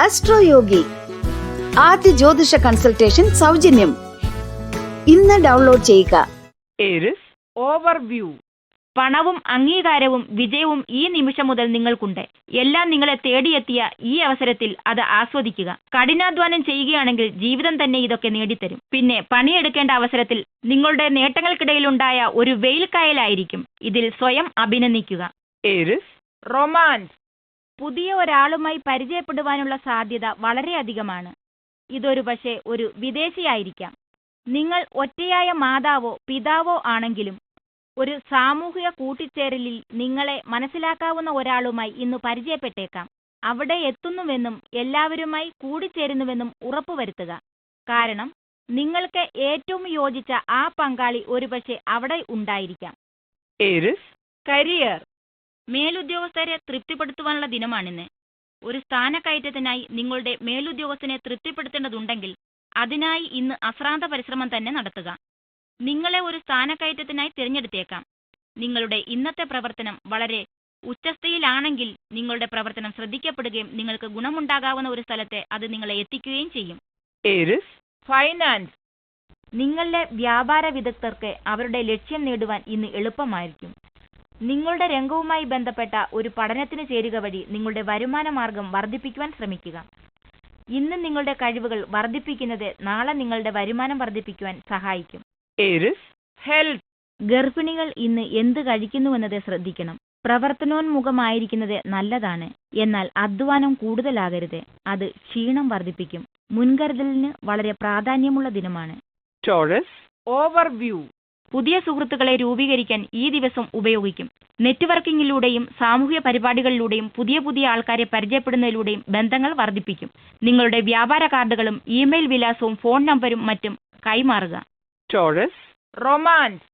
അസ്ട്രോയോഗി ആദ്യ ജ്യോതിഷ കൺസൾട്ടേഷൻ സൗജന്യം. ഇന്ന് ഡൗൺലോഡ് ചെയ്യുക. ഓവർവ്യൂ പണവും അംഗീകാരവും വിജയവും ഈ നിമിഷം മുതൽ നിങ്ങൾക്കുണ്ട്. എല്ലാം നിങ്ങളെ തേടിയെത്തിയ ഈ അവസരത്തിൽ അത് ആസ്വദിക്കുക. കഠിനാധ്വാനം ചെയ്യുകയാണെങ്കിൽ ജീവിതം തന്നെ ഇതൊക്കെ നേടിത്തരും. പിന്നെ പണിയെടുക്കേണ്ട അവസരത്തിൽ നിങ്ങളുടെ നേട്ടങ്ങൾക്കിടയിലുണ്ടായ ഒരു വെയിൽ കായലായിരിക്കും. ഇതിൽ സ്വയം അഭിനന്ദിക്കുക. റൊമാൻസ്. പുതിയ ഒരാളുമായി പരിചയപ്പെടുവാനുള്ള സാധ്യത വളരെയധികമാണ് ഇതൊരു പക്ഷേ ഒരു വിദേശിയായിരിക്കാം. നിങ്ങൾ ഒറ്റയായ മാതാവോ പിതാവോ ആണെങ്കിലും ഒരു സാമൂഹിക കൂട്ടിച്ചേരലിൽ നിങ്ങളെ മനസ്സിലാക്കാവുന്ന ഒരാളുമായി ഇന്ന് പരിചയപ്പെട്ടേക്കാം. അവിടെ എത്തുന്നുവെന്നും എല്ലാവരുമായി കൂടിച്ചേരുന്നുവെന്നും ഉറപ്പുവരുത്തുക. കാരണം നിങ്ങൾക്ക് ഏറ്റവും യോജിച്ച ആ പങ്കാളി ഒരുപക്ഷെ അവിടെ ഉണ്ടായിരിക്കാം. കരിയർ. മേലുദ്യോഗസ്ഥരെ തൃപ്തിപ്പെടുത്തുവാനുള്ള ദിനമാണിന്ന്. ഒരു സ്ഥാനക്കയറ്റത്തിനായി നിങ്ങളുടെ മേലുദ്യോഗസ്ഥനെ തൃപ്തിപ്പെടുത്തേണ്ടതുണ്ടെങ്കിൽ അതിനായി ഇന്ന് അശ്രാന്ത പരിശ്രമം തന്നെ നടത്തുക. നിങ്ങളെ ഒരു സ്ഥാനക്കയറ്റത്തിനായി തിരഞ്ഞെടുത്തേക്കാം. നിങ്ങളുടെ ഇന്നത്തെ പ്രവർത്തനം വളരെ ഉച്ചസ്ഥയിലാണെങ്കിൽ നിങ്ങളുടെ പ്രവർത്തനം ശ്രദ്ധിക്കപ്പെടുകയും നിങ്ങൾക്ക് ഗുണമുണ്ടാകാവുന്ന ഒരു സ്ഥലത്തെ അത് നിങ്ങളെ എത്തിക്കുകയും ചെയ്യും. ഫൈനാൻസ് നിങ്ങളുടെ വ്യാപാര വിദഗ്ധർക്ക് അവരുടെ ലക്ഷ്യം നേടുവാൻ ഇന്ന് എളുപ്പമായിരിക്കും. നിങ്ങളുടെ രംഗവുമായി ബന്ധപ്പെട്ട ഒരു പഠനത്തിന് ചേരുക വഴി നിങ്ങളുടെ വരുമാന മാർഗം വർദ്ധിപ്പിക്കുവാൻ ശ്രമിക്കുക. ഇന്ന് നിങ്ങളുടെ കഴിവുകൾ വർദ്ധിപ്പിക്കുന്നത് നാളെ നിങ്ങളുടെ വരുമാനം വർദ്ധിപ്പിക്കുവാൻ സഹായിക്കും. ഗർഭിണികൾ ഇന്ന് എന്ത് കഴിക്കുന്നുവെന്നത് ശ്രദ്ധിക്കണം. പ്രവർത്തനോന്മുഖമായിരിക്കുന്നത് നല്ലതാണ്. എന്നാൽ അധ്വാനം കൂടുതലാകരുത്. അത് ക്ഷീണം വർദ്ധിപ്പിക്കും. മുൻകരുതലിന് വളരെ പ്രാധാന്യമുള്ള ദിനമാണ്. ഓവർവ്യൂ പുതിയ സുഹൃത്തുക്കളെ രൂപീകരിക്കാൻ ഈ ദിവസം ഉപയോഗിക്കും. നെറ്റ്വർക്കിംഗിലൂടെയും സാമൂഹ്യ പരിപാടികളിലൂടെയും പുതിയ പുതിയ ആൾക്കാരെ പരിചയപ്പെടുന്നതിലൂടെയും ബന്ധങ്ങൾ വർദ്ധിപ്പിക്കും. നിങ്ങളുടെ വ്യാപാര കാർഡുകളും ഇമെയിൽ വിലാസവും ഫോൺ നമ്പരും മറ്റും കൈമാറുക. ടോറസ് റൊമാൻസ്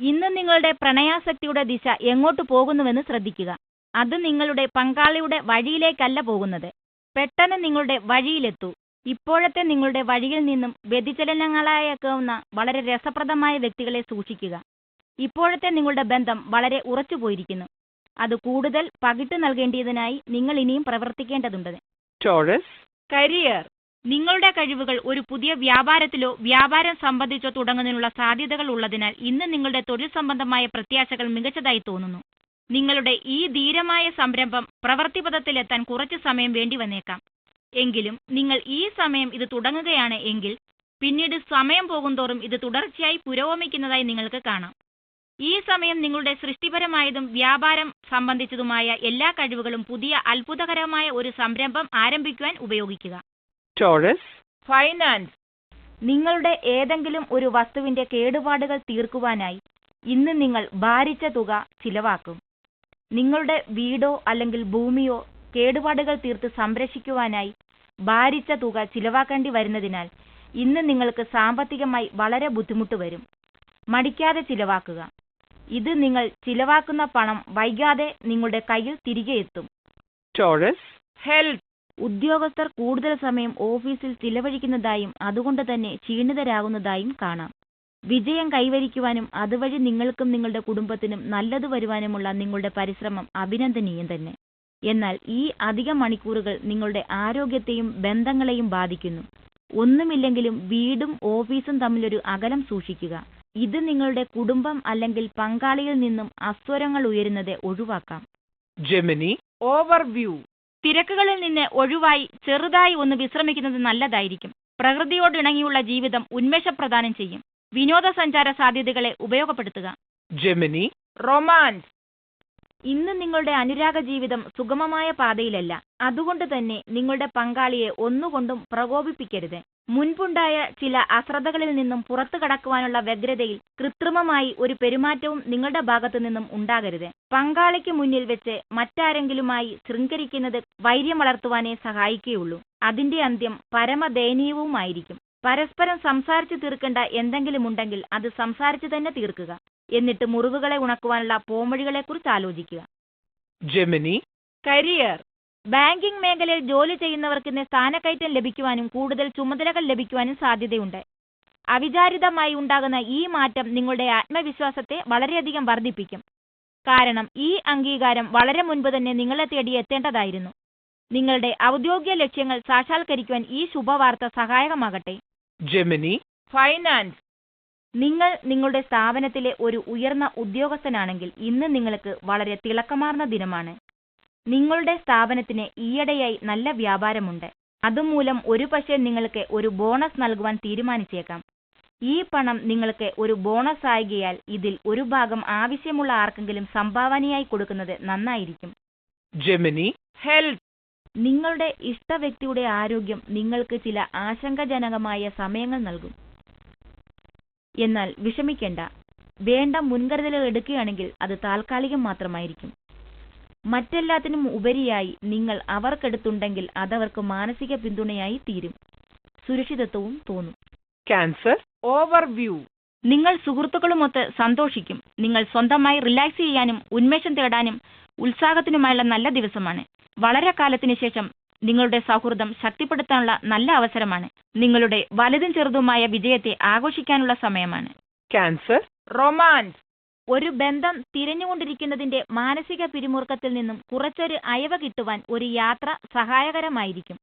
ഇന്ന് നിങ്ങളുടെ പ്രണയാസക്തിയുടെ ദിശ എങ്ങോട്ട് പോകുന്നുവെന്ന് ശ്രദ്ധിക്കുക. അത് നിങ്ങളുടെ പങ്കാളിയുടെ വഴിയിലേക്കല്ല പോകുന്നത്. പെട്ടെന്ന് നിങ്ങളുടെ വഴിയിലെത്തൂ. ഇപ്പോഴത്തെ നിങ്ങളുടെ വഴിയിൽ നിന്നും വ്യതിചലനങ്ങളായേക്കാവുന്ന വളരെ രസപ്രദമായ വ്യക്തികളെ സൂക്ഷിക്കുക. ഇപ്പോഴത്തെ നിങ്ങളുടെ ബന്ധം വളരെ ഉറച്ചുപോയിരിക്കുന്നു അത് കൂടുതൽ പകിട്ട് നൽകേണ്ടതിനായി നിങ്ങൾ ഇനിയും പ്രവർത്തിക്കേണ്ടതുണ്ട്. ടോറസ്? കരിയർ. നിങ്ങളുടെ കഴിവുകൾ ഒരു പുതിയ വ്യാപാരത്തിലോ വ്യാപാരം സംബന്ധിച്ചോ തുടങ്ങുന്നതിനുള്ള സാധ്യതകൾ ഉള്ളതിനാൽ ഇന്ന് നിങ്ങളുടെ തൊഴിൽ സംബന്ധമായ പ്രത്യാശകൾ മികച്ചതായി തോന്നുന്നു. നിങ്ങളുടെ ഈ ധീരമായ സംരംഭം പ്രവൃത്തിപഥത്തിലെത്താൻ കുറച്ച് സമയം വേണ്ടി വന്നേക്കാം. എങ്കിലും നിങ്ങൾ ഈ സമയം ഇത് തുടങ്ങുകയാണ് എങ്കിൽ പിന്നീട് സമയം പോകുന്തോറും ഇത് തുടർച്ചയായി പുരോഗമിക്കുന്നതായി നിങ്ങൾക്ക് കാണാം. ഈ സമയം നിങ്ങളുടെ സൃഷ്ടിപരമായതും വ്യാപാരം സംബന്ധിച്ചതുമായ എല്ലാ കഴിവുകളും പുതിയ അത്ഭുതകരമായ ഒരു സംരംഭം ആരംഭിക്കുവാൻ ഉപയോഗിക്കുക. ടോറസ്? ഫൈനാൻസ്. നിങ്ങളുടെ ഏതെങ്കിലും ഒരു വസ്തുവിന്റെ കേടുപാടുകൾ തീർക്കുവാനായി ഇന്ന് നിങ്ങൾ ഭാരിച്ച തുക ചിലവാക്കും. നിങ്ങളുടെ വീടോ അല്ലെങ്കിൽ ഭൂമിയോ കേടുപാടുകൾ തീർത്ത് സംരക്ഷിക്കുവാനായി ഭാരിച്ച തുക ചിലവാക്കേണ്ടി വരുന്നതിനാൽ ഇന്ന് നിങ്ങൾക്ക് സാമ്പത്തികമായി വളരെ ബുദ്ധിമുട്ട് വരും. മടിക്കാതെ ചിലവാക്കുക. ഇത് നിങ്ങൾ ചിലവാക്കുന്ന പണം വൈകാതെ നിങ്ങളുടെ കയ്യിൽ തിരികെ എത്തും. ഉദ്യോഗസ്ഥർ കൂടുതൽ സമയം ഓഫീസിൽ ചിലവഴിക്കുന്നതായും അതുകൊണ്ട് തന്നെ ക്ഷീണിതരാകുന്നതായും കാണാം. വിജയം കൈവരിക്കുവാനും അതുവഴി നിങ്ങൾക്കും നിങ്ങളുടെ കുടുംബത്തിനും നല്ലത് വരുവാനുമുള്ള നിങ്ങളുടെ പരിശ്രമം അഭിനന്ദനീയം തന്നെ. എന്നാൽ ഈ അധിക മണിക്കൂറുകൾ നിങ്ങളുടെ ആരോഗ്യത്തെയും ബന്ധങ്ങളെയും ബാധിക്കുന്നു. ഒന്നുമില്ലെങ്കിലും വീടും ഓഫീസും തമ്മിലൊരു അകലം സൂക്ഷിക്കുക. ഇത് നിങ്ങളുടെ കുടുംബം അല്ലെങ്കിൽ പങ്കാളിയിൽ നിന്നും അസ്വരങ്ങൾ ഉയരുന്നത് ഒഴിവാക്കാം. Gemini overview. തിരക്കുകളിൽ നിന്ന് ഒഴിവായി ചെറുതായി ഒന്ന് വിശ്രമിക്കുന്നത് നല്ലതായിരിക്കും. പ്രകൃതിയോട് ഇണങ്ങിയുള്ള ജീവിതം ഉന്മേഷപ്രദാനം ചെയ്യും. വിനോദസഞ്ചാര സാധ്യതകളെ ഉപയോഗപ്പെടുത്തുക. ജെമിനി. റൊമാൻസ്. ഇന്ന് നിങ്ങളുടെ അനുരാഗ ജീവിതം സുഗമമായ പാതയിലല്ല. അതുകൊണ്ട് തന്നെ നിങ്ങളുടെ പങ്കാളിയെ ഒന്നുകൊണ്ടും പ്രകോപിപ്പിക്കരുത്. മുൻപുണ്ടായ ചില അശ്രദ്ധകളിൽ നിന്നും പുറത്തു കടക്കുവാനുള്ള വ്യഗ്രതയിൽ കൃത്രിമമായി ഒരു പെരുമാറ്റവും നിങ്ങളുടെ ഭാഗത്തു നിന്നും ഉണ്ടാകരുത്. പങ്കാളിക്ക് മുന്നിൽ വെച്ച് മറ്റാരെങ്കിലുമായി ശൃംഖരിക്കുന്നത് വൈര്യം വളർത്തുവാനേ സഹായിക്കുകയുള്ളൂ. അതിന്റെ അന്ത്യം പരമദയനീയവുമായിരിക്കും. പരസ്പരം സംസാരിച്ചു തീർക്കേണ്ട എന്തെങ്കിലും ഉണ്ടെങ്കിൽ അത് സംസാരിച്ചു തന്നെ തീർക്കുക. എന്നിട്ട് മുറിവുകളെ ഉണക്കുവാനുള്ള പോംവഴികളെക്കുറിച്ച് ആലോചിക്കുക. ജെമിനി. കരിയർ. ബാങ്കിംഗ് മേഖലയിൽ ജോലി ചെയ്യുന്നവർക്ക് ഇന്ന് സ്ഥാനക്കയറ്റം ലഭിക്കുവാനും കൂടുതൽ ചുമതലകൾ ലഭിക്കുവാനും സാധ്യതയുണ്ട്. അവിചാരിതമായി ഉണ്ടാകുന്ന ഈ മാറ്റം നിങ്ങളുടെ ആത്മവിശ്വാസത്തെ വളരെയധികം വർദ്ധിപ്പിക്കും. കാരണം ഈ അംഗീകാരം വളരെ മുൻപ് തന്നെ നിങ്ങളെ തേടി എത്തേണ്ടതായിരുന്നു. നിങ്ങളുടെ ഔദ്യോഗിക ലക്ഷ്യങ്ങൾ സാക്ഷാത്കരിക്കുവാൻ ഈ ശുഭവാർത്ത സഹായകമാകട്ടെ. ജെമിനി. finance, നിങ്ങൾ നിങ്ങളുടെ സ്ഥാപനത്തിലെ ഒരു ഉയർന്ന ഉദ്യോഗസ്ഥനാണെങ്കിൽ ഇന്ന് നിങ്ങൾക്ക് വളരെ തിളക്കമാർന്ന ദിനമാണ്. നിങ്ങളുടെ സ്ഥാപനത്തിന് ഈയിടെയായി നല്ല വ്യാപാരമുണ്ട്. അതുമൂലം ഒരുപക്ഷെ നിങ്ങൾക്ക് ഒരു ബോണസ് നൽകുവാൻ തീരുമാനിച്ചേക്കാം. ഈ പണം നിങ്ങൾക്ക് ഒരു ബോണസ് ആയികയാൽ ഇതിൽ ഒരു ഭാഗം ആവശ്യമുള്ള ആർക്കെങ്കിലും സംഭാവനയായി കൊടുക്കുന്നത് നന്നായിരിക്കും. Gemini health. നിങ്ങളുടെ ഇഷ്ട വ്യക്തിയുടെ ആരോഗ്യം നിങ്ങൾക്ക് ചില ആശങ്കജനകമായ സമയങ്ങൾ നൽകും. എന്നാൽ വിഷമിക്കേണ്ട. വേണ്ട മുൻകരുതലുകൾ എടുക്കുകയാണെങ്കിൽ അത് താൽക്കാലികം മാത്രമായിരിക്കും. മറ്റെല്ലാത്തിനും ഉപരിയായി നിങ്ങൾ അവർക്കെടുത്തുണ്ടെങ്കിൽ അതവർക്ക് മാനസിക പിന്തുണയായി തീരും. സുരക്ഷിതത്വവും തോന്നും. ക്യാൻസർ ഓവർവ്യൂ നിങ്ങൾ സുഹൃത്തുക്കളുമൊത്ത് സന്തോഷിക്കും. നിങ്ങൾ സ്വന്തമായി റിലാക്സ് ചെയ്യാനും ഉന്മേഷം തേടാനും ഉത്സാഹത്തിനുമായുള്ള നല്ല ദിവസമാണ്. വളരെ കാലത്തിന് ശേഷം നിങ്ങളുടെ സൗഹൃദം ശക്തിപ്പെടുത്താനുള്ള നല്ല അവസരമാണ്. നിങ്ങളുടെ വലുതും ചെറുതുമായ വിജയത്തെ ആഘോഷിക്കാനുള്ള സമയമാണ്. ക്യാൻസർ റൊമാൻസ് ഒരു ബന്ധം തിരഞ്ഞുകൊണ്ടിരിക്കുന്നതിന്റെ മാനസിക പിരിമുറുക്കത്തിൽ നിന്നും കുറച്ചൊരു അയവ കിട്ടുവാൻ ഒരു യാത്ര സഹായകരമായിരിക്കും.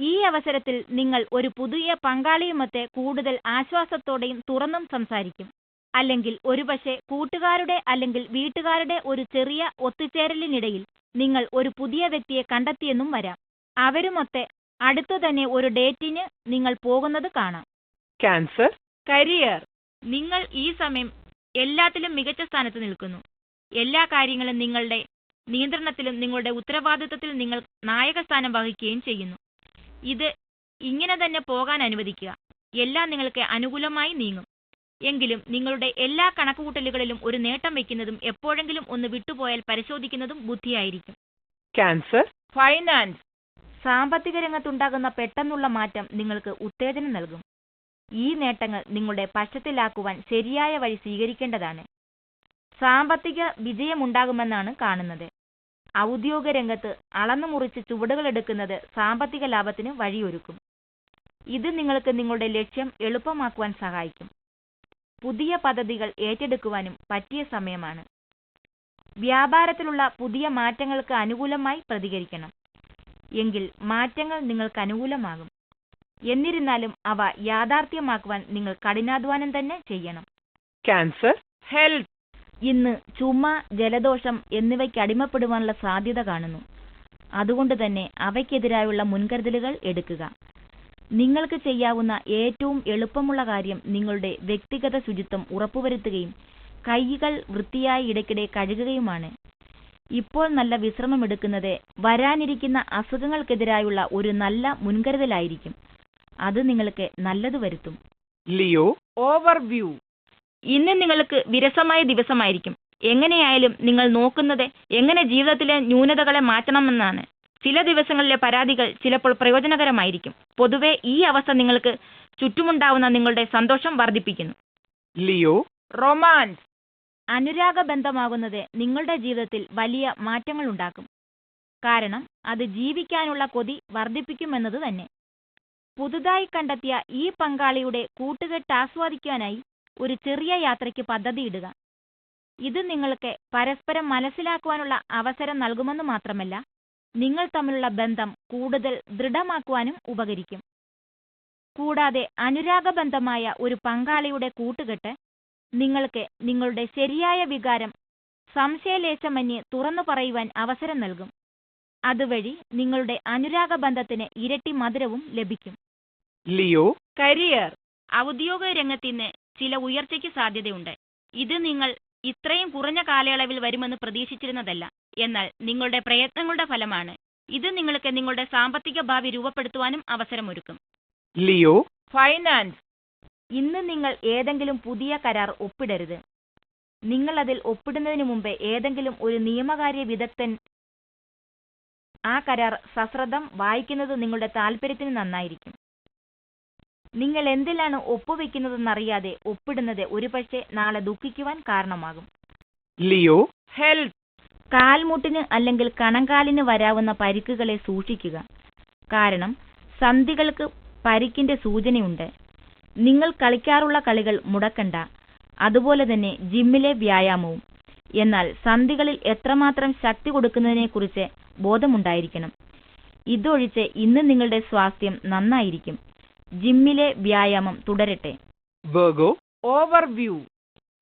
ഈ അവസരത്തിൽ നിങ്ങൾ ഒരു പുതിയ പങ്കാളിയുമൊത്തെ കൂടുതൽ ആശ്വാസത്തോടെയും തുറന്നും സംസാരിക്കും. അല്ലെങ്കിൽ ഒരുപക്ഷെ കൂട്ടുകാരുടെ അല്ലെങ്കിൽ വീട്ടുകാരുടെ ഒരു ചെറിയ ഒത്തുചേരലിനിടയിൽ നിങ്ങൾ ഒരു പുതിയ വ്യക്തിയെ കണ്ടെത്തിയെന്നും വരാം. അവരുമൊത്തെ അടുത്തു തന്നെ ഒരു ഡേറ്റിന് നിങ്ങൾ പോകുന്നത് കാണാം. ക്യാൻസർ കരിയർ നിങ്ങൾ ഈ സമയം എല്ലാത്തിലും മികച്ച സ്ഥാനത്ത് നിൽക്കുന്നു. എല്ലാ കാര്യങ്ങളും നിങ്ങളുടെ നിയന്ത്രണത്തിലും നിങ്ങളുടെ ഉത്തരവാദിത്വത്തിലും നിങ്ങൾ നായകസ്ഥാനം വഹിക്കുകയും ചെയ്യുന്നു. ഇത് ഇങ്ങനെ തന്നെ പോകാൻ അനുവദിക്കുക. എല്ലാം നിങ്ങൾക്ക് അനുകൂലമായി നീങ്ങും. എങ്കിലും നിങ്ങളുടെ എല്ലാ കണക്കുകൂട്ടലുകളിലും ഒരു നേട്ടം വയ്ക്കുന്നതും എപ്പോഴെങ്കിലും ഒന്ന് വിട്ടുപോയാൽ പരിശോധിക്കുന്നതും ബുദ്ധിയായിരിക്കും. ക്യാൻസർ finance, സാമ്പത്തിക രംഗത്തുണ്ടാകുന്ന പെട്ടെന്നുള്ള മാറ്റം നിങ്ങൾക്ക് ഉത്തേജനം നൽകും. ഈ നേട്ടങ്ങൾ നിങ്ങളുടെ പക്ഷത്തിലാക്കുവാൻ ശരിയായ വഴി സ്വീകരിക്കേണ്ടതാണ്. സാമ്പത്തിക വിജയമുണ്ടാകുമെന്നാണ് കാണുന്നത്. ഔദ്യോഗിക രംഗത്ത് അളന്നു മുറിച്ച് ചുവടുകളെടുക്കുന്നത് സാമ്പത്തിക ലാഭത്തിന് വഴിയൊരുക്കും. ഇത് നിങ്ങൾക്ക് നിങ്ങളുടെ ലക്ഷ്യം എളുപ്പമാക്കുവാൻ സഹായിക്കും. പുതിയ പദ്ധതികൾ ഏറ്റെടുക്കുവാനും പറ്റിയ സമയമാണ്. വ്യാപാരത്തിലുള്ള പുതിയ മാറ്റങ്ങൾക്ക് അനുകൂലമായി പ്രതികരിക്കണം. എങ്കിൽ മാറ്റങ്ങൾ നിങ്ങൾക്ക് അനുകൂലമാകും. എന്നിരുന്നാലും അവ യാഥാർത്ഥ്യമാക്കുവാൻ നിങ്ങൾ കഠിനാധ്വാനം തന്നെ ചെയ്യണം. ക്യാൻസർ ഹെൽത്ത് ഇന്ന് ചുമ ജലദോഷം എന്നിവയ്ക്ക് അടിമപ്പെടുവാനുള്ള സാധ്യത കാണുന്നു. അതുകൊണ്ട് തന്നെ അവയ്ക്കെതിരായുള്ള മുൻകരുതലുകൾ എടുക്കുക. നിങ്ങൾക്ക് ചെയ്യാവുന്ന ഏറ്റവും എളുപ്പമുള്ള കാര്യം നിങ്ങളുടെ വ്യക്തിഗത ശുചിത്വം ഉറപ്പുവരുത്തുകയും കൈകൾ വൃത്തിയായി ഇടയ്ക്കിടെ കഴുകുകയുമാണ്. ഇപ്പോൾ നല്ല വിശ്രമമെടുക്കുന്നത് വരാനിരിക്കുന്ന അസുഖങ്ങൾക്കെതിരായുള്ള ഒരു നല്ല മുൻകരുതലായിരിക്കും. അത് നിങ്ങൾക്ക് നല്ലത് വരുത്തും. ലിയോ? ഓവർവ്യൂ ഇന്ന് നിങ്ങൾക്ക് വിരസമായ ദിവസമായിരിക്കും. എങ്ങനെയായാലും നിങ്ങൾ നോക്കുന്നത് എങ്ങനെ ജീവിതത്തിലെ ന്യൂനതകളെ മാറ്റണമെന്നാണ്. ചില ദിവസങ്ങളിലെ പരാതികൾ ചിലപ്പോൾ പ്രയോജനകരമായിരിക്കും. പൊതുവെ ഈ അവസ്ഥ നിങ്ങൾക്ക് ചുറ്റുമുണ്ടാവുന്ന നിങ്ങളുടെ സന്തോഷം വർദ്ധിപ്പിക്കുന്നു. ലിയോ? Romance, അനുരാഗ ബന്ധമാകുന്നത് നിങ്ങളുടെ ജീവിതത്തിൽ വലിയ മാറ്റങ്ങൾ ഉണ്ടാക്കും കാരണം അത് ജീവിക്കാനുള്ള കൊതി വർദ്ധിപ്പിക്കുമെന്നത് തന്നെ. പുതുതായി കണ്ടെത്തിയ ഈ പങ്കാളിയുടെ കൂട്ടുകെട്ട് ആസ്വാദിക്കാനായി ഒരു ചെറിയ യാത്രയ്ക്ക് പദ്ധതിയിടുക ഇത് നിങ്ങൾക്ക് പരസ്പരം മനസ്സിലാക്കുവാനുള്ള അവസരം നൽകുമെന്ന് മാത്രമല്ല നിങ്ങൾ തമ്മിലുള്ള ബന്ധം കൂടുതൽ ദൃഢമാക്കുവാനും ഉപകരിക്കും. കൂടാതെ അനുരാഗബന്ധമായ ഒരു പങ്കാളിയുടെ കൂട്ടുകെട്ട് നിങ്ങൾക്ക് നിങ്ങളുടെ ശരിയായ വികാരം സംശയലേശമന്യേ തുറന്നു പറയുവാൻ അവസരം നൽകും. അതുവഴി നിങ്ങളുടെ അനുരാഗ ബന്ധത്തിന് ഇരട്ടി മധുരവും ലഭിക്കും. ലിയോ? കരിയർ. ഔദ്യോഗിക രംഗത്തിന് ചില ഉയർച്ചയ്ക്ക് സാധ്യതയുണ്ട്. ഇത് നിങ്ങൾ ഇത്രയും കുറഞ്ഞ കാലയളവിൽ വരുമെന്ന് പ്രതീക്ഷിച്ചിരുന്നതല്ല. എന്നാൽ നിങ്ങളുടെ പ്രയത്നങ്ങളുടെ ഫലമാണ്. ഇത് നിങ്ങൾക്ക് നിങ്ങളുടെ സാമ്പത്തിക ഭാവി രൂപപ്പെടുത്തുവാനും അവസരമൊരുക്കും. ലിയോ? finance, ഇന്ന് നിങ്ങൾ ഏതെങ്കിലും പുതിയ കരാർ ഒപ്പിടരുത്. നിങ്ങൾ അതിൽ ഒപ്പിടുന്നതിനു മുമ്പ് ഏതെങ്കിലും ഒരു നിയമകാര്യ വിദഗ്ധൻ ആ കരാർ സശ്രദ്ധം വായിക്കുന്നത് നിങ്ങളുടെ താല്പര്യത്തിന് നന്നായിരിക്കും. നിങ്ങൾ എന്തിലാണ് ഒപ്പുവെക്കുന്നതെന്നറിയാതെ ഒപ്പിടുന്നത് ഒരുപക്ഷെ നാളെ ദുഃഖിക്കുവാൻ കാരണമാകും. ലിയോ? ഹെൽത്ത്. കാൽമുട്ടിന് അല്ലെങ്കിൽ കണങ്കാലിന് വരാവുന്ന പരിക്കുകളെ സൂക്ഷിക്കുക. കാരണം സന്ധികൾക്ക് പരിക്കിന്റെ സൂചനയുണ്ട്. നിങ്ങൾ കളിക്കാറുള്ള കളികൾ മുടക്കണ്ട. അതുപോലെ തന്നെ ജിമ്മിലെ വ്യായാമവും. എന്നാൽ സന്ധികളിൽ എത്രമാത്രം ശക്തി കൊടുക്കുന്നതിനെക്കുറിച്ച് ബോധമുണ്ടായിരിക്കണം. ഇതൊഴിച്ച് ഇന്ന് നിങ്ങളുടെ സ്വാസ്ഥ്യം നന്നായിരിക്കും. ജിമ്മിലെ വ്യായാമം തുടരട്ടെ. Overview overview.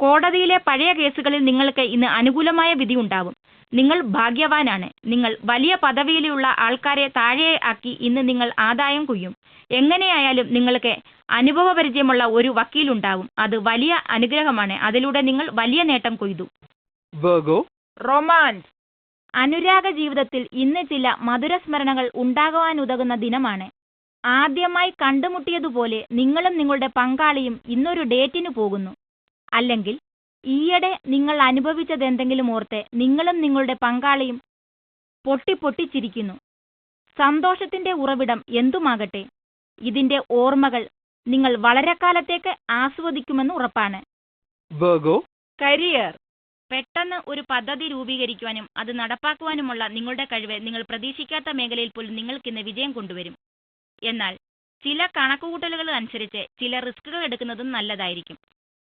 കോടതിയിലെ പഴയ കേസുകളിൽ നിങ്ങൾക്ക് ഇന്ന് അനുകൂലമായ വിധി ഉണ്ടാവും. നിങ്ങൾ ഭാഗ്യവാനാണ്. നിങ്ങൾ വലിയ പദവിയിലുള്ള ആൾക്കാരെ താഴെ ആക്കി ഇന്ന് നിങ്ങൾ ആദായം കൊയ്യും. എങ്ങനെയായാലും നിങ്ങൾക്ക് അനുഭവപരിചയമുള്ള ഒരു വക്കീലുണ്ടാവും. അത് വലിയ അനുഗ്രഹമാണ്. അതിലൂടെ നിങ്ങൾ വലിയ നേട്ടം കൊയ്തു. Virgo romance. അനുരാഗ ജീവിതത്തിൽ ഇന്ന് ചില മധുരസ്മരണകൾ ഉണ്ടാകുവാനുതകുന്ന ദിനമാണ്. ആദ്യമായി കണ്ടുമുട്ടിയതുപോലെ നിങ്ങളും നിങ്ങളുടെ പങ്കാളിയും ഇന്നൊരു ഡേറ്റിന് പോകുന്നു. അല്ലെങ്കിൽ ഈയിടെ നിങ്ങൾ അനുഭവിച്ചതെന്തെങ്കിലും ഓർത്ത് നിങ്ങളും നിങ്ങളുടെ പങ്കാളിയും പൊട്ടി പൊട്ടിച്ചിരിക്കുന്നു. സന്തോഷത്തിന്റെ ഉറവിടം എന്തുമാകട്ടെ? ഇതിന്റെ ഓർമ്മകൾ നിങ്ങൾ വളരെ കാലത്തേക്ക് ആസ്വദിക്കുമെന്ന് ഉറപ്പാണ്. കരിയർ പെട്ടെന്ന് ഒരു പദ്ധതി രൂപീകരിക്കുവാനും അത് നടപ്പാക്കുവാനുമുള്ള നിങ്ങളുടെ കഴിവ് നിങ്ങൾ പ്രതീക്ഷിക്കാത്ത മേഖലയിൽ പോലും നിങ്ങൾക്കിന്ന് വിജയം കൊണ്ടുവരും. എന്നാൽ ചില കണക്കുകൂട്ടലുകൾ അനുസരിച്ച് ചില റിസ്കുകൾ എടുക്കുന്നതും നല്ലതായിരിക്കും.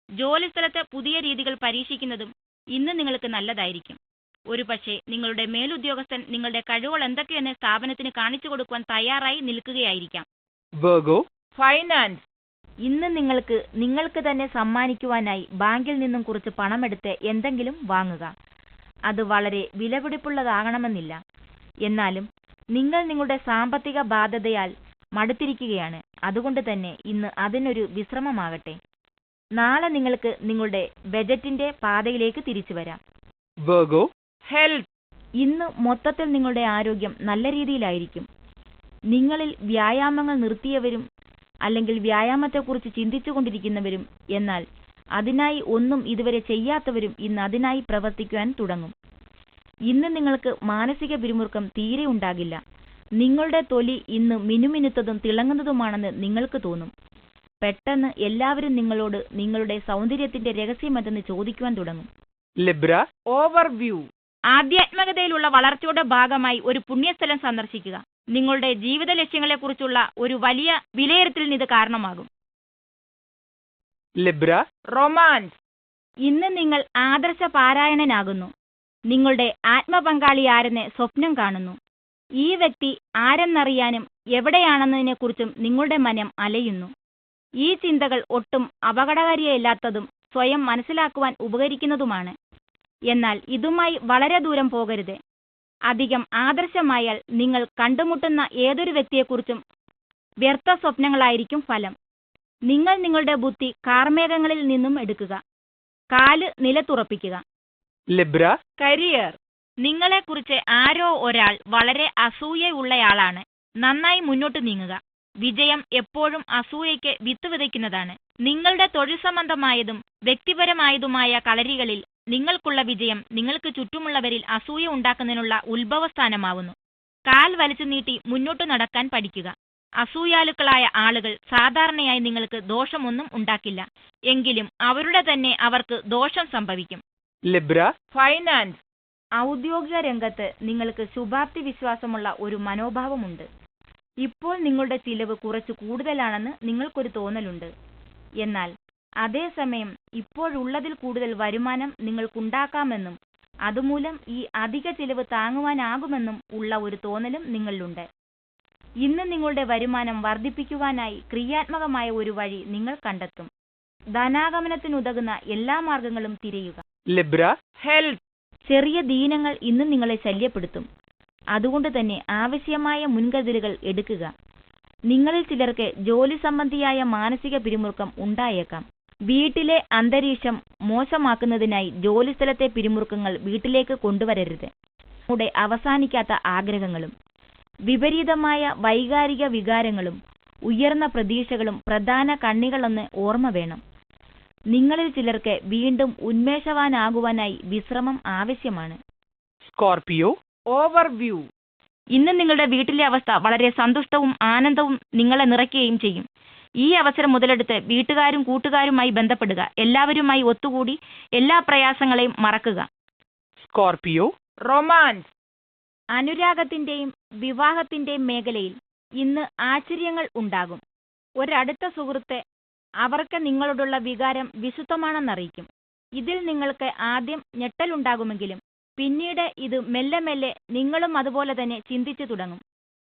ജോലിസ്ഥലത്ത് പുതിയ രീതികൾ പരീക്ഷിക്കുന്നതും ഇന്ന് നിങ്ങൾക്ക് നല്ലതായിരിക്കും. ഒരുപക്ഷെ നിങ്ങളുടെ മേലുദ്യോഗസ്ഥൻ നിങ്ങളുടെ കഴിവുകൾ എന്തൊക്കെയെന്ന് സ്ഥാപനത്തിന് കാണിച്ചു കൊടുക്കുവാൻ തയ്യാറായി നിൽക്കുകയായിരിക്കാം. ഫൈനാൻസ്. ഇന്ന് നിങ്ങൾക്ക് നിങ്ങൾക്ക് തന്നെ സമ്മാനിക്കുവാനായി ബാങ്കിൽ നിന്നും കുറച്ച് പണമെടുത്ത് എന്തെങ്കിലും വാങ്ങുക. അത് വളരെ വിലപിടിപ്പുള്ളതാകണമെന്നില്ല. എന്നാലും നിങ്ങൾ നിങ്ങളുടെ സാമ്പത്തിക ബാധ്യതയാൽ മടുത്തിരിക്കുകയാണ്. അതുകൊണ്ട് തന്നെ ഇന്ന് അതിനൊരു വിശ്രമമാകട്ടെ. നാളെ നിങ്ങൾക്ക് നിങ്ങളുടെ ബജറ്റിന്റെ പാതയിലേക്ക് തിരിച്ചു വരാം. ഹെൽത്ത് ഇന്ന് മൊത്തത്തിൽ നിങ്ങളുടെ ആരോഗ്യം നല്ല രീതിയിലായിരിക്കും. നിങ്ങളിൽ വ്യായാമങ്ങൾ നിർത്തിയവരും അല്ലെങ്കിൽ വ്യായാമത്തെക്കുറിച്ച് ചിന്തിച്ചുകൊണ്ടിരിക്കുന്നവരും എന്നാൽ അതിനായി ഒന്നും ഇതുവരെ ചെയ്യാത്തവരും ഇന്ന് അതിനായി പ്രവർത്തിക്കുവാൻ തുടങ്ങും. ഇന്ന് നിങ്ങൾക്ക് മാനസിക പിരിമുറുക്കം തീരെ ഉണ്ടാകില്ല. നിങ്ങളുടെ തൊലി ഇന്ന് മിനുമിനുത്തതും തിളങ്ങുന്നതുമാണെന്ന് നിങ്ങൾക്ക് തോന്നും. പെട്ടെന്ന് എല്ലാവരും നിങ്ങളോട് നിങ്ങളുടെ സൗന്ദര്യത്തിന്റെ രഹസ്യമെന്തെന്ന് ചോദിക്കുവാൻ തുടങ്ങും. Libra overview. ആധ്യാത്മികതയിലുള്ള വളർച്ചയുടെ ഭാഗമായി ഒരു പുണ്യസ്ഥലം സന്ദർശിക്കുക. നിങ്ങളുടെ ജീവിത ലക്ഷ്യങ്ങളെക്കുറിച്ചുള്ള ഒരു വലിയ വിലയിരുത്തലിന് ഇത് കാരണമാകും. ലിബ്ര. റൊമാൻസ്. ഇന്ന് നിങ്ങൾ ആദർശ പാരായണനാകുന്നു. നിങ്ങളുടെ ആത്മപങ്കാളി ആരെന്ന് സ്വപ്നം കാണുന്നു. ഈ വ്യക്തി ആരെന്നറിയാനും എവിടെയാണെന്നതിനെക്കുറിച്ചും നിങ്ങളുടെ മനം അലയുന്നു. ഈ ചിന്തകൾ ഒട്ടും അപകടകാരിയല്ലാത്തതും സ്വയം മനസ്സിലാക്കുവാൻ ഉപകരിക്കുന്നതുമാണ്. എന്നാൽ ഇതുമായി വളരെ ദൂരം പോകരുത്. അധികം ആദർശമായാൽ നിങ്ങൾ കണ്ടുമുട്ടുന്ന ഏതൊരു വ്യക്തിയെക്കുറിച്ചും വ്യർത്ഥ സ്വപ്നങ്ങളായിരിക്കും ഫലം. നിങ്ങൾ നിങ്ങളുടെ ബുദ്ധി കാർമേഘങ്ങളിൽ നിന്നും എടുക്കുക. കാൽ നിലത്തുറപ്പിക്കുക. ലിബ്ര. കരിയർ. നിങ്ങളെക്കുറിച്ച് ആരോ ഒരാൾ വളരെ അസൂയയുള്ളയാളാണ്. നന്നായി മുന്നോട്ട് നീങ്ങുക. വിജയം എപ്പോഴും അസൂയയ്ക്ക് വിത്ത് വിതയ്ക്കുന്നതാണ്. നിങ്ങളുടെ തൊഴിൽ സംബന്ധമായതും വ്യക്തിപരമായതുമായ കളരികളിൽ നിങ്ങൾക്കുള്ള വിജയം നിങ്ങൾക്ക് ചുറ്റുമുള്ളവരിൽ അസൂയ ഉണ്ടാക്കുന്നതിനുള്ള ഉത്ഭവസ്ഥാനമാവുന്നു. കാൽ വലിച്ചു നീട്ടി മുന്നോട്ടു നടക്കാൻ പഠിക്കുക. അസൂയാലുക്കളായ ആളുകൾ സാധാരണയായി നിങ്ങൾക്ക് ദോഷമൊന്നും ഉണ്ടാക്കില്ല. എങ്കിലും അവരുടെ തന്നെ അവർക്ക് ദോഷം സംഭവിക്കും. ലിബ്ര? ഫൈനാൻസ്. ഔദ്യോഗിക രംഗത്ത് നിങ്ങൾക്ക് ശുഭാപ്തി വിശ്വാസമുള്ള ഒരു മനോഭാവമുണ്ട്. ഇപ്പോൾ നിങ്ങളുടെ ചിലവ് കുറച്ച് കൂടുതലാണെന്ന് നിങ്ങൾക്കൊരു തോന്നലുണ്ട്. എന്നാൽ അതേസമയം ഇപ്പോഴുള്ളതിൽ കൂടുതൽ വരുമാനം നിങ്ങൾക്കുണ്ടാക്കാമെന്നും അതുമൂലം ഈ അധിക ചിലവ് താങ്ങുവാനാകുമെന്നും ഉള്ള ഒരു തോന്നലും നിങ്ങളിലുണ്ട്. ഇന്ന് നിങ്ങളുടെ വരുമാനം വർദ്ധിപ്പിക്കുവാനായി ക്രിയാത്മകമായ ഒരു വഴി നിങ്ങൾ കണ്ടെത്തും. ധനാഗമനത്തിനുതകുന്ന എല്ലാ മാർഗങ്ങളും തിരയുക. ഹെൽത്ത്. ചെറിയ ദീനങ്ങൾ ഇന്ന് നിങ്ങളെ ശല്യപ്പെടുത്തും. അതുകൊണ്ട് തന്നെ ആവശ്യമായ മുൻകരുതലുകൾ എടുക്കുക. നിങ്ങളിൽ ചിലർക്ക് ജോലി സംബന്ധിയായ മാനസിക പിരിമുറുക്കം ഉണ്ടായേക്കാം. വീട്ടിലെ അന്തരീക്ഷം മോശമാക്കുന്നതിനായി ജോലിസ്ഥലത്തെ പിരിമുറുക്കങ്ങൾ വീട്ടിലേക്ക് കൊണ്ടുവരരുത്. നമ്മുടെ അവസാനിക്കാത്ത ആഗ്രഹങ്ങളും വിപരീതമായ വൈകാരിക വികാരങ്ങളും ഉയർന്ന പ്രതീക്ഷകളും പ്രധാന കണ്ണികളെന്ന് ഓർമ്മ വേണം. നിങ്ങളിൽ ചിലർക്ക് വീണ്ടും ഉന്മേഷവാനാകുവാനായി വിശ്രമം ആവശ്യമാണ്. Scorpio overview. ഇന്ന് നിങ്ങളുടെ വീട്ടിലെ അവസ്ഥ വളരെ സന്തുഷ്ടവും ആനന്ദവും നിങ്ങളെ നിറയ്ക്കുകയും ചെയ്യും. ഈ അവസരം മുതലെടുത്ത് വീട്ടുകാരും കൂട്ടുകാരുമായി ബന്ധപ്പെടുക. എല്ലാവരുമായി ഒത്തുകൂടി എല്ലാ പ്രയാസങ്ങളെയും മറക്കുക. സ്കോർപിയോ. റൊമാൻസ്. അനുരാഗത്തിന്റെയും വിവാഹത്തിന്റെയും മേഖലയിൽ ഇന്ന് ആശ്ചര്യങ്ങൾ ഉണ്ടാകും. ഒരടുത്ത സുഹൃത്ത് അവർക്ക് നിങ്ങളോടുള്ള വികാരം വിശുദ്ധമാണെന്നറിയിക്കും. ഇതിൽ നിങ്ങൾക്ക് ആദ്യം ഞെട്ടലുണ്ടാകുമെങ്കിലും പിന്നീട് ഇത് മെല്ലെ മെല്ലെ നിങ്ങളും അതുപോലെ തന്നെ ചിന്തിച്ചു തുടങ്ങും.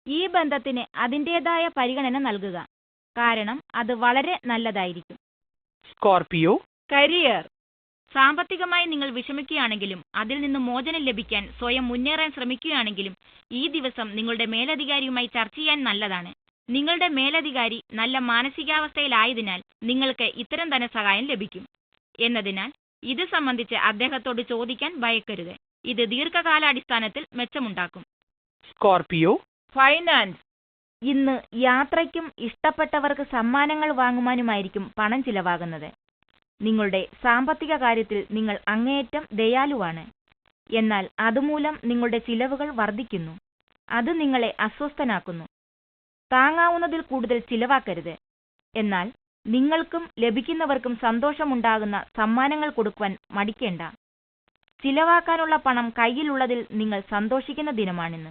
ഈ ബന്ധത്തിന് അതിന്റെതായ പരിഗണന നൽകുക. കാരണം അത് വളരെ നല്ലതായിരിക്കും. സ്കോർപിയോ കരിയർ സാമ്പത്തികമായി നിങ്ങൾ വിഷമിക്കുകയാണെങ്കിലും അതിൽ നിന്ന് മോചനം ലഭിക്കാൻ സ്വയം മുന്നേറാൻ ശ്രമിക്കുകയാണെങ്കിലും ഈ ദിവസം നിങ്ങളുടെ മേലധികാരിയുമായി ചർച്ച ചെയ്യാൻ നല്ലതാണ്. നിങ്ങളുടെ മേലധികാരി നല്ല മാനസികാവസ്ഥയിലായതിനാൽ നിങ്ങൾക്ക് ഇത്തരം ധനസഹായം ലഭിക്കും. എന്നതിനാൽ ഇത് സംബന്ധിച്ച് അദ്ദേഹത്തോട് ചോദിക്കാൻ ഭയക്കരുത്. ഇത് ദീർഘകാലാടിസ്ഥാനത്തിൽ മെച്ചമുണ്ടാക്കും. സ്കോർപിയോ ഫൈനാൻസ് ഇന്ന് യാത്രയ്ക്കും ഇഷ്ടപ്പെട്ടവർക്ക് സമ്മാനങ്ങൾ വാങ്ങുവാനുമായിരിക്കും പണം ചിലവാകുന്നത്. നിങ്ങളുടെ സാമ്പത്തിക കാര്യത്തിൽ നിങ്ങൾ അങ്ങേയറ്റം ദയാലുവാണ്. എന്നാൽ അതുമൂലം നിങ്ങളുടെ ചിലവുകൾ വർദ്ധിക്കുന്നു. അത് നിങ്ങളെ അസ്വസ്ഥനാക്കുന്നു. താങ്ങാവുന്നതിൽ കൂടുതൽ ചിലവാക്കരുത്. എന്നാൽ നിങ്ങൾക്കും ലഭിക്കുന്നവർക്കും സന്തോഷമുണ്ടാകുന്ന സമ്മാനങ്ങൾ കൊടുക്കുവാൻ മടിക്കേണ്ട. ചിലവാക്കാനുള്ള പണം കയ്യിലുള്ളതിൽ നിങ്ങൾ സന്തോഷിക്കുന്ന ദിനമാണിന്ന്.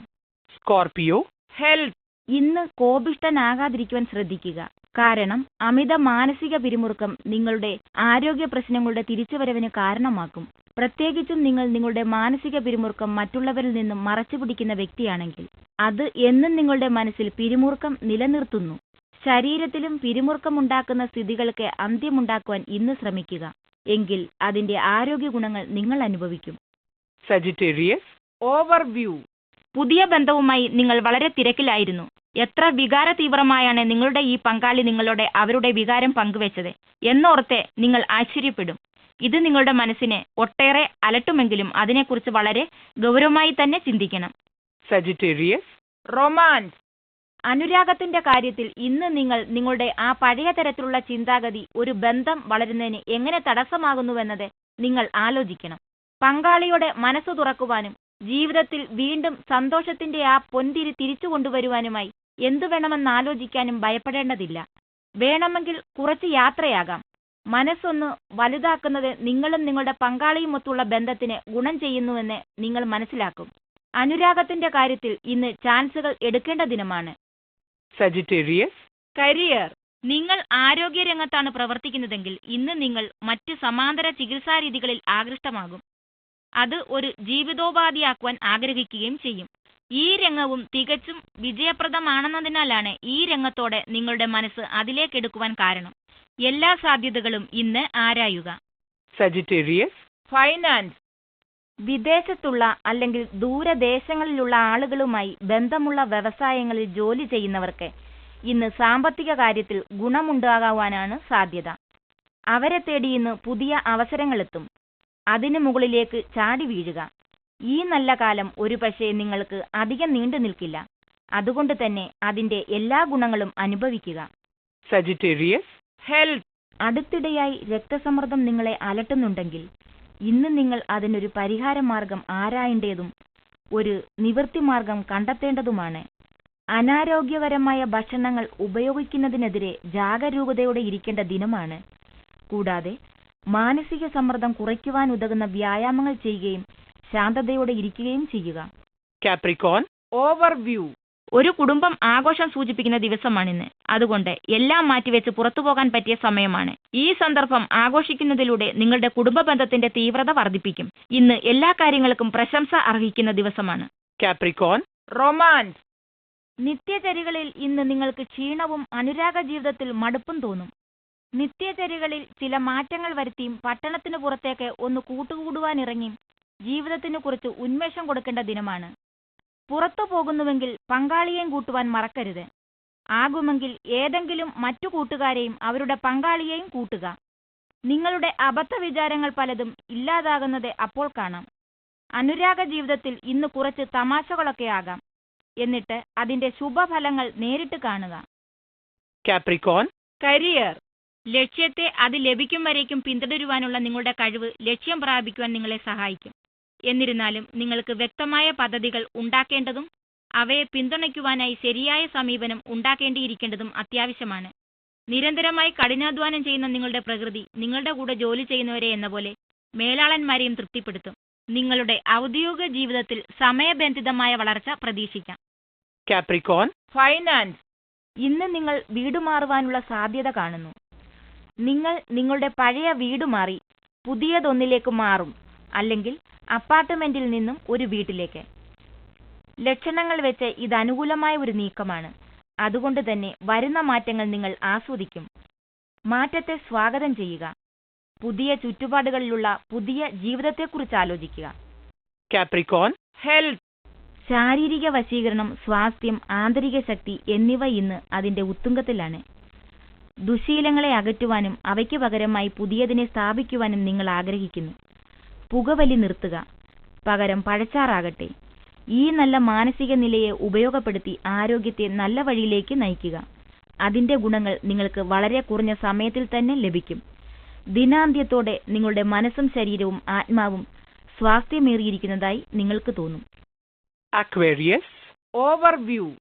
സ്കോർപിയോ ഹെൽത്ത് ഇന്ന് കോപിഷ്ടനാകാതിരിക്കുവാൻ ശ്രദ്ധിക്കുക. കാരണം അമിത മാനസിക പിരിമുറുക്കം നിങ്ങളുടെ ആരോഗ്യ പ്രശ്നങ്ങളുടെ തിരിച്ചുവരവിന് കാരണമാക്കും. പ്രത്യേകിച്ചും നിങ്ങൾ നിങ്ങളുടെ മാനസിക പിരിമുറുക്കം മറ്റുള്ളവരിൽ നിന്നും മറച്ചു പിടിക്കുന്ന വ്യക്തിയാണെങ്കിൽ അത് എന്നും നിങ്ങളുടെ മനസ്സിൽ പിരിമുറുക്കം നിലനിർത്തുന്നു. ശരീരത്തിലും പിരിമുറുക്കമുണ്ടാക്കുന്ന സ്ഥിതികൾക്ക് അന്ത്യമുണ്ടാക്കുവാൻ ഇന്ന് ശ്രമിക്കുക. എങ്കിൽ അതിന്റെ ആരോഗ്യ ഗുണങ്ങൾ നിങ്ങൾ അനുഭവിക്കും. സജിറ്റേറിയസ് ഓവർവ്യൂ പുതിയ ബന്ധവുമായി നിങ്ങൾ വളരെ തിരക്കിലായിരുന്നു. എത്ര വികാര തീവ്രമായാണ് നിങ്ങളുടെ ഈ പങ്കാളി നിങ്ങളുടെ അവരുടെ വികാരം പങ്കുവെച്ചത് എന്നോർത്തെ നിങ്ങൾ ആശ്ചര്യപ്പെടും. ഇത് നിങ്ങളുടെ മനസ്സിനെ ഒട്ടേറെ അലട്ടുമെങ്കിലും അതിനെക്കുറിച്ച് വളരെ ഗൗരവമായി തന്നെ ചിന്തിക്കണം. സജിറ്റേറിയസ് റൊമാൻസ് അനുരാഗത്തിന്റെ കാര്യത്തിൽ ഇന്ന് നിങ്ങൾ നിങ്ങളുടെ ആ പഴയ തരത്തിലുള്ള ചിന്താഗതി ഒരു ബന്ധം വളരുന്നതിന് എങ്ങനെ തടസ്സമാകുന്നുവെന്നത് നിങ്ങൾ ആലോചിക്കണം. പങ്കാളിയുടെ മനസ്സ് തുറക്കുവാനും ജീവിതത്തിൽ വീണ്ടും സന്തോഷത്തിന്റെ ആ പൊന്തിരി തിരിച്ചു കൊണ്ടുവരുവാനുമായി എന്തു വേണമെന്ന് ആലോചിക്കാനും ഭയപ്പെടേണ്ടതില്ല. വേണമെങ്കിൽ കുറച്ച് യാത്രയാകാം. മനസ്സൊന്ന് വലുതാക്കുന്നത് നിങ്ങളും നിങ്ങളുടെ പങ്കാളിയും പങ്കാളിയുമൊത്തുള്ള ബന്ധത്തിന് ഗുണം ചെയ്യുന്നുവെന്ന് നിങ്ങൾ മനസ്സിലാക്കും. അനുരാഗത്തിന്റെ കാര്യത്തിൽ ഇന്ന് ചാൻസുകൾ എടുക്കേണ്ട ദിനമാണ്. സജിറ്റേറിയസ് കരിയർ നിങ്ങൾ ആരോഗ്യരംഗത്താണ് പ്രവർത്തിക്കുന്നതെങ്കിൽ ഇന്ന് നിങ്ങൾ മറ്റ് സമാന്തര ചികിത്സാ രീതികളിൽ ആകൃഷ്ടമാകും. അത് ഒരു ജീവിതോപാധിയാക്കുവാൻ ആഗ്രഹിക്കുകയും ചെയ്യും. ഈ രംഗവും തികച്ചും വിജയപ്രദമാണെന്നതിനാലാണ് ഈ രംഗത്തോടെ നിങ്ങളുടെ മനസ്സ് അതിലേക്കെടുക്കുവാൻ കാരണം. എല്ലാ സാധ്യതകളും ഇന്ന് ആരായുക? സജിറ്റേറിയസ് ഫൈനാൻസ് വിദേശത്തുള്ള അല്ലെങ്കിൽ ദൂരദേശങ്ങളിലുള്ള ആളുകളുമായി ബന്ധമുള്ള വ്യവസായങ്ങളിൽ ജോലി ചെയ്യുന്നവർക്ക് ഇന്ന് സാമ്പത്തിക കാര്യത്തിൽ ഗുണമുണ്ടാകാവാനാണ് സാധ്യത. അവരെ തേടി ഇന്ന് പുതിയ അവസരങ്ങളെത്തും. അതിനു മുകളിലേക്ക് ചാടി വീഴുക. ഈ നല്ല കാലം ഒരുപക്ഷെ നിങ്ങൾക്ക് അധികം നീണ്ടു നിൽക്കില്ല. അതുകൊണ്ട് തന്നെ അതിന്റെ എല്ലാ ഗുണങ്ങളും അനുഭവിക്കുക. സജിറ്റേറിയസ് ഹെൽത്ത് അടുത്തിടെയായി രക്തസമ്മർദ്ദം നിങ്ങളെ അലട്ടുന്നുണ്ടെങ്കിൽ ഇന്ന് നിങ്ങൾ അതിനൊരു പരിഹാര മാർഗം ആരായേണ്ടതും ഒരു നിവൃത്തി മാർഗം കണ്ടെത്തേണ്ടതുമാണ്. അനാരോഗ്യകരമായ ഭക്ഷണങ്ങൾ ഉപയോഗിക്കുന്നതിനെതിരെ ജാഗരൂകതയോടെ ഇരിക്കേണ്ട ദിനമാണ്. കൂടാതെ മാനസിക സമ്മർദ്ദം കുറയ്ക്കുവാൻ ഉതകുന്ന വ്യായാമങ്ങൾ ചെയ്യുകയും ശാന്തതയോടെ ഇരിക്കുകയും ചെയ്യുക. കാപ്രിക്കോൺ ഓവർവ്യൂ ഒരു കുടുംബം ആഘോഷം സൂചിപ്പിക്കുന്ന ദിവസമാണിന്ന്. അതുകൊണ്ട് എല്ലാം മാറ്റിവെച്ച് പുറത്തു പോകാൻ പറ്റിയ സമയമാണ്. ഈ സന്ദർഭം ആഘോഷിക്കുന്നതിലൂടെ നിങ്ങളുടെ കുടുംബ ബന്ധത്തിന്റെ തീവ്രത വർദ്ധിപ്പിക്കും. ഇന്ന് എല്ലാ കാര്യങ്ങൾക്കും പ്രശംസ അർഹിക്കുന്ന ദിവസമാണ്. കാപ്രിക്കോൺ റൊമാൻസ് നിത്യചര്യകളിൽ ഇന്ന് നിങ്ങൾക്ക് ക്ഷീണവും അനുരാഗ ജീവിതത്തിൽ മടുപ്പും തോന്നും. നിത്യചരികളിൽ ചില മാറ്റങ്ങൾ വരുത്തിയും പട്ടണത്തിന് പുറത്തേക്ക് ഒന്ന് കൂട്ടുകൂടുവാനിറങ്ങിയും ജീവിതത്തിന് കുറച്ച് ഉന്മേഷം കൊടുക്കേണ്ട ദിനമാണ്. പുറത്തു പോകുന്നുവെങ്കിൽ പങ്കാളിയെയും കൂട്ടുവാൻ മറക്കരുത്. ആകുമെങ്കിൽ ഏതെങ്കിലും മറ്റു കൂട്ടുകാരെയും അവരുടെ പങ്കാളിയെയും കൂട്ടുക. നിങ്ങളുടെ അബദ്ധ വിചാരങ്ങൾ പലതും ഇല്ലാതാകുന്നത് അപ്പോൾ കാണാം. അനുരാഗ ജീവിതത്തിൽ ഇന്ന് കുറച്ച് തമാശകളൊക്കെ ആകാം. എന്നിട്ട് അതിന്റെ ശുഭഫലങ്ങൾ നേരിട്ട് കാണുക. കാപ്രിക്കോൺ കരിയർ ലക്ഷ്യത്തെ അത് ലഭിക്കും വരേക്കും പിന്തുടരുവാനുള്ള നിങ്ങളുടെ കഴിവ് ലക്ഷ്യം പ്രാപിക്കുവാൻ നിങ്ങളെ സഹായിക്കും. എന്നിരുന്നാലും നിങ്ങൾക്ക് വ്യക്തമായ പദ്ധതികൾ ഉണ്ടാക്കേണ്ടതും അവയെ പിന്തുണയ്ക്കുവാനായി ശരിയായ സമീപനം ഉണ്ടാക്കേണ്ടിയിരിക്കേണ്ടതും അത്യാവശ്യമാണ്. നിരന്തരമായി കഠിനാധ്വാനം ചെയ്യുന്ന നിങ്ങളുടെ പ്രകൃതി നിങ്ങളുടെ കൂടെ ജോലി ചെയ്യുന്നവരെ എന്ന പോലെ മേലാളന്മാരെയും തൃപ്തിപ്പെടുത്തും. നിങ്ങളുടെ ഔദ്യോഗിക ജീവിതത്തിൽ സമയബന്ധിതമായ വളർച്ച പ്രതീക്ഷിക്കാം. കാപ്രിക്കോൺ ഫൈനാൻസ് ഇന്ന് നിങ്ങൾ വീട് മാറുവാനുള്ള സാധ്യത കാണുന്നു. നിങ്ങൾ നിങ്ങളുടെ പഴയ വീട് മാറി പുതിയതൊന്നിലേക്ക് മാറും. അല്ലെങ്കിൽ അപ്പാർട്ട്മെന്റിൽ നിന്നും ഒരു വീട്ടിലേക്ക്. ലക്ഷണങ്ങൾ വെച്ച് ഇത് അനുകൂലമായ ഒരു നീക്കമാണ്. അതുകൊണ്ട് തന്നെ വരുന്ന മാറ്റങ്ങൾ നിങ്ങൾ ആസ്വദിക്കും. മാറ്റത്തെ സ്വാഗതം ചെയ്യുക. പുതിയ ചുറ്റുപാടുകളിലുള്ള പുതിയ ജീവിതത്തെക്കുറിച്ച് ആലോചിക്കുക. Capricorn, health, ശാരീരിക വശീകരണം സ്വാസ്ഥ്യം ആന്തരിക ശക്തി എന്നിവ ഇന്ന് അതിന്റെ ഉത്തുംഗത്തിലാണ്. ദുശീലങ്ങളെ അകറ്റുവാനും അവയ്ക്ക് പകരമായി പുതിയതിനെ സ്ഥാപിക്കുവാനും നിങ്ങൾ ആഗ്രഹിക്കുന്നു. പുകവലി നിർത്തുക. പകരം പഴച്ചാറാകട്ടെ. ഈ നല്ല മാനസിക നിലയെ ഉപയോഗപ്പെടുത്തി ആരോഗ്യത്തെ നല്ല വഴിയിലേക്ക് നയിക്കുക. അതിന്റെ ഗുണങ്ങൾ നിങ്ങൾക്ക് വളരെ കുറഞ്ഞ സമയത്തിൽ തന്നെ ലഭിക്കും. ദിനാന്ത്യത്തോടെ നിങ്ങളുടെ മനസ്സും ശരീരവും ആത്മാവും സ്വാസ്ഥ്യമേറിയിരിക്കുന്നതായി നിങ്ങൾക്ക് തോന്നും. അക്വേറിയസ് ഓവർവ്യൂ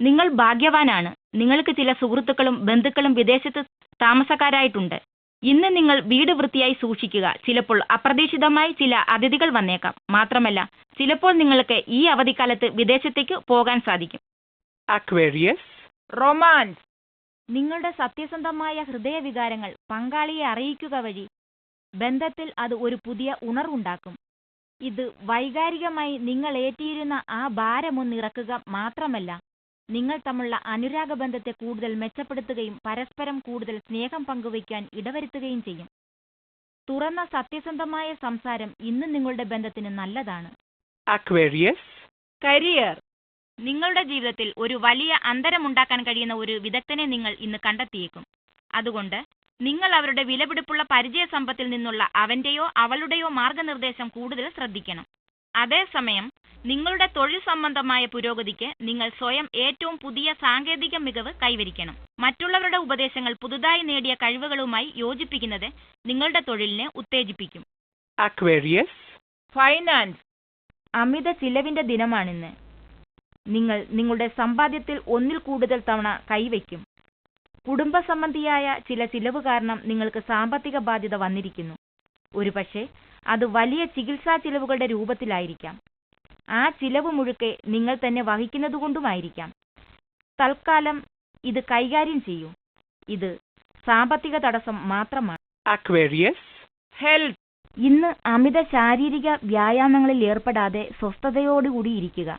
നിങ്ങൾ ഭാഗ്യവാനാണ്. നിങ്ങൾക്ക് ചില സുഹൃത്തുക്കളും ബന്ധുക്കളും വിദേശത്ത് താമസക്കാരായിട്ടുണ്ട്. ഇന്ന് നിങ്ങൾ വീട് വൃത്തിയായി സൂക്ഷിക്കുക. ചിലപ്പോൾ അപ്രതീക്ഷിതമായി ചില അതിഥികൾ വന്നേക്കാം. മാത്രമല്ല ചിലപ്പോൾ നിങ്ങൾക്ക് ഈ അവധിക്കാലത്ത് വിദേശത്തേക്ക് പോകാൻ സാധിക്കും. അക്വേറിയസ് റൊമാൻസ് നിങ്ങളുടെ സത്യസന്ധമായ ഹൃദയവികാരങ്ങൾ പങ്കാളിയെ അറിയിക്കുക വഴി ബന്ധത്തിൽ അത് ഒരു പുതിയ ഉണർവുണ്ടാക്കും. ഇത് വൈകാരികമായി നിങ്ങൾ ഏറ്റിയിരുന്ന ആ ഭാരമൊന്നിറക്കുക മാത്രമല്ല നിങ്ങൾ തമ്മിലുള്ള അനുരാഗബന്ധത്തെ കൂടുതൽ മെച്ചപ്പെടുത്തുകയും പരസ്പരം കൂടുതൽ സ്നേഹം പങ്കുവയ്ക്കാൻ ഇടവരുത്തുകയും ചെയ്യും. തുറന്ന സത്യസന്ധമായ സംസാരം ഇന്ന് നിങ്ങളുടെ ബന്ധത്തിന് നല്ലതാണ്. അക്വേറിയസ് കരിയർ നിങ്ങളുടെ ജീവിതത്തിൽ ഒരു വലിയ അന്തരമുണ്ടാക്കാൻ കഴിയുന്ന ഒരു വിദഗ്ധനെ നിങ്ങൾ ഇന്ന് കണ്ടെത്തിയേക്കും. അതുകൊണ്ട് നിങ്ങൾ അവരുടെ വിലപിടിപ്പുള്ള പരിചയ സമ്പത്തിൽ നിന്നുള്ള അവന്റെയോ അവളുടെയോ മാർഗനിർദ്ദേശം കൂടുതൽ ശ്രദ്ധിക്കണം. അതേസമയം നിങ്ങളുടെ തൊഴിൽ സംബന്ധമായ പുരോഗതിക്ക് നിങ്ങൾ സ്വയം ഏറ്റവും പുതിയ സാങ്കേതിക മികവ് കൈവരിക്കണം. മറ്റുള്ളവരുടെ ഉപദേശങ്ങൾ പുതുതായി നേടിയ കഴിവുകളുമായി യോജിപ്പിക്കുന്നത് നിങ്ങളുടെ തൊഴിലിനെ ഉത്തേജിപ്പിക്കും. അക്വേറിയസ് ഫൈനാൻസ് അമിത ചിലവിന്റെ ദിനമാണിന്ന്. നിങ്ങൾ നിങ്ങളുടെ സമ്പാദ്യത്തിൽ ഒന്നിൽ കൂടുതൽ തവണ കൈവയ്ക്കും. കുടുംബ സംബന്ധിയായ ചില ചിലവ് കാരണം നിങ്ങൾക്ക് സാമ്പത്തിക ബാധ്യത വന്നിരിക്കുന്നു. ഒരുപക്ഷെ അത് വലിയ ചികിത്സാ ചിലവുകളുടെ രൂപത്തിലായിരിക്കാം. ആ ചിലവ് മുഴുക്കെ നിങ്ങൾ തന്നെ വഹിക്കുന്നതുകൊണ്ടുമായിരിക്കാം. തൽക്കാലം ഇത് കൈകാര്യം ചെയ്യൂ. ഇത് സാമ്പത്തിക തടസ്സം മാത്രമാണ്. ഹെൽത്ത് ഇന്ന് അമിത ശാരീരിക വ്യായാമങ്ങളിൽ ഏർപ്പെടാതെ സ്വസ്ഥതയോടുകൂടി ഇരിക്കുക.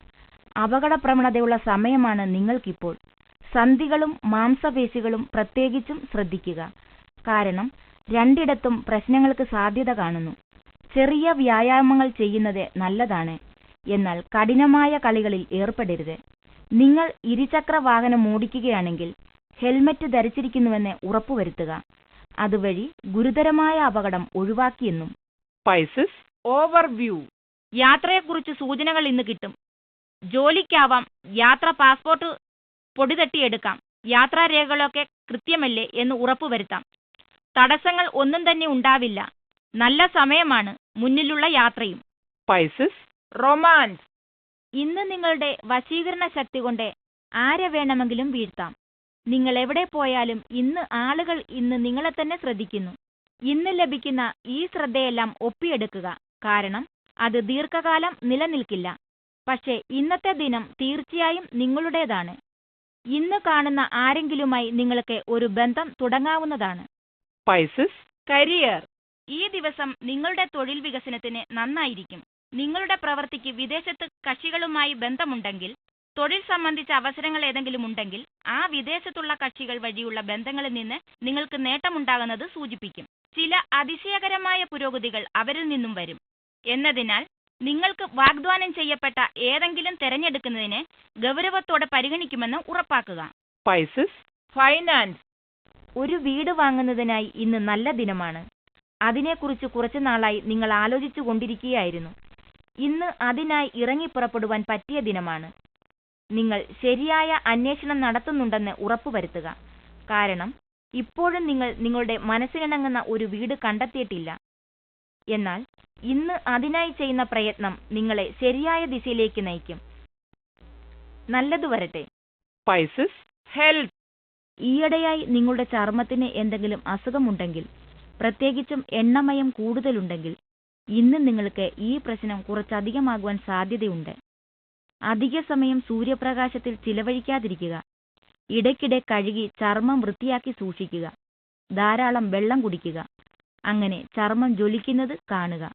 അപകട പ്രവണതയുള്ള സമയമാണ് നിങ്ങൾക്കിപ്പോൾ. സന്ധികളും മാംസപേശികളും പ്രത്യേകിച്ചും ശ്രദ്ധിക്കുക. കാരണം രണ്ടിടത്തും പ്രശ്നങ്ങൾക്ക് സാധ്യത കാണുന്നു. ചെറിയ വ്യായാമങ്ങൾ ചെയ്യുന്നത് നല്ലതാണ്. എന്നാൽ കഠിനമായ കളികളിൽ ഏർപ്പെടരുത്. നിങ്ങൾ ഇരുചക്ര വാഹനം ഓടിക്കുകയാണെങ്കിൽ ഹെൽമറ്റ് ധരിച്ചിരിക്കുന്നുവെന്ന് ഉറപ്പുവരുത്തുക. അതുവഴി ഗുരുതരമായ അപകടം ഒഴിവാക്കിയെന്നും. പൈസസ് ഓവർവ്യൂ യാത്രയെക്കുറിച്ച് സൂചനകൾ ഇന്ന് കിട്ടും. ജോലിക്കാവാം യാത്ര പാസ്പോർട്ട് പൊടിതട്ടിയെടുക്കാം യാത്രാരേഖകളൊക്കെ കൃത്യമല്ലേ എന്ന് ഉറപ്പുവരുത്താം. തടസ്സങ്ങൾ ഒന്നും തന്നെ ഉണ്ടാവില്ല. നല്ല സമയമാണ്. മുന്നിലുള്ള യാത്രയും. പൈസസ് റൊമാൻസ് ഇന്ന് നിങ്ങളുടെ വശീകരണ ശക്തി കൊണ്ട് ആരെ വേണമെങ്കിലും വീഴ്ത്താം. നിങ്ങൾ എവിടെ പോയാലും ഇന്ന് ആളുകൾ ഇന്ന് നിങ്ങളെ തന്നെ ശ്രദ്ധിക്കുന്നു. ഇന്ന് ലഭിക്കുന്ന ഈ ശ്രദ്ധയെല്ലാം ഒപ്പിയെടുക്കുക. കാരണം അത് ദീർഘകാലം നിലനിൽക്കില്ല. പക്ഷേ ഇന്നത്തെ ദിനം തീർച്ചയായും നിങ്ങളുടേതാണ്. ഇന്ന് കാണുന്ന ആരെങ്കിലുമായി നിങ്ങൾക്ക് ഒരു ബന്ധം തുടങ്ങാവുന്നതാണ്. പൈസസ് career, ഈ ദിവസം നിങ്ങളുടെ തൊഴിൽ വികസനത്തിന് നന്നായിരിക്കും. നിങ്ങളുടെ പ്രവൃത്തിക്ക് വിദേശത്ത് കക്ഷികളുമായി ബന്ധമുണ്ടെങ്കിൽ തൊഴിൽ സംബന്ധിച്ച അവസരങ്ങൾ ഏതെങ്കിലും ഉണ്ടെങ്കിൽ ആ വിദേശത്തുള്ള കക്ഷികൾ വഴിയുള്ള ബന്ധങ്ങളിൽ നിന്ന് നിങ്ങൾക്ക് നേട്ടമുണ്ടാകുന്നത് സൂചിപ്പിക്കും. ചില അതിശയകരമായ പുരോഗതികൾ അവരിൽ നിന്നും വരും. എന്നതിനാൽ നിങ്ങൾക്ക് വാഗ്ദാനം ചെയ്യപ്പെട്ട ഏതെങ്കിലും തെരഞ്ഞെടുക്കുന്നതിനെ ഗൗരവത്തോടെ പരിഗണിക്കുമെന്ന് ഉറപ്പാക്കുക. ഫൈനാൻസ് ഒരു വീട് വാങ്ങുന്നതിനായി ഇന്ന് നല്ല ദിനമാണ്. അതിനെക്കുറിച്ച് കുറച്ചു നാളായി നിങ്ങൾ ആലോചിച്ചു കൊണ്ടിരിക്കുകയായിരുന്നു. ഇന്ന് അതിനായി ഇറങ്ങി പുറപ്പെടുവാൻ പറ്റിയ ദിനമാണ്. നിങ്ങൾ ശരിയായ അന്വേഷണം നടത്തുന്നുണ്ടെന്ന് ഉറപ്പുവരുത്തുക. കാരണം ഇപ്പോഴും നിങ്ങൾ നിങ്ങളുടെ മനസ്സിനിണങ്ങുന്ന ഒരു വീട് കണ്ടെത്തിയിട്ടില്ല. എന്നാൽ ഇന്ന് അതിനായി ചെയ്യുന്ന പ്രയത്നം നിങ്ങളെ ശരിയായ ദിശയിലേക്ക് നയിക്കും. നല്ലതു വരട്ടെ. ഈയിടെയായി നിങ്ങളുടെ ചർമ്മത്തിന് എന്തെങ്കിലും അസുഖമുണ്ടെങ്കിൽ പ്രത്യേകിച്ചും എണ്ണമയം കൂടുതലുണ്ടെങ്കിൽ ഇന്ന് നിങ്ങൾക്ക് ഈ പ്രശ്നം കുറച്ചധികമാകുവാൻ സാധ്യതയുണ്ട്. അധിക സമയം സൂര്യപ്രകാശത്തിൽ ചിലവഴിക്കാതിരിക്കുക. ഇടയ്ക്കിടെ കഴുകി ചർമ്മം വൃത്തിയാക്കി സൂക്ഷിക്കുക. ധാരാളം വെള്ളം കുടിക്കുക. അങ്ങനെ ചർമ്മം ജ്വലിക്കുന്നത് കാണുക.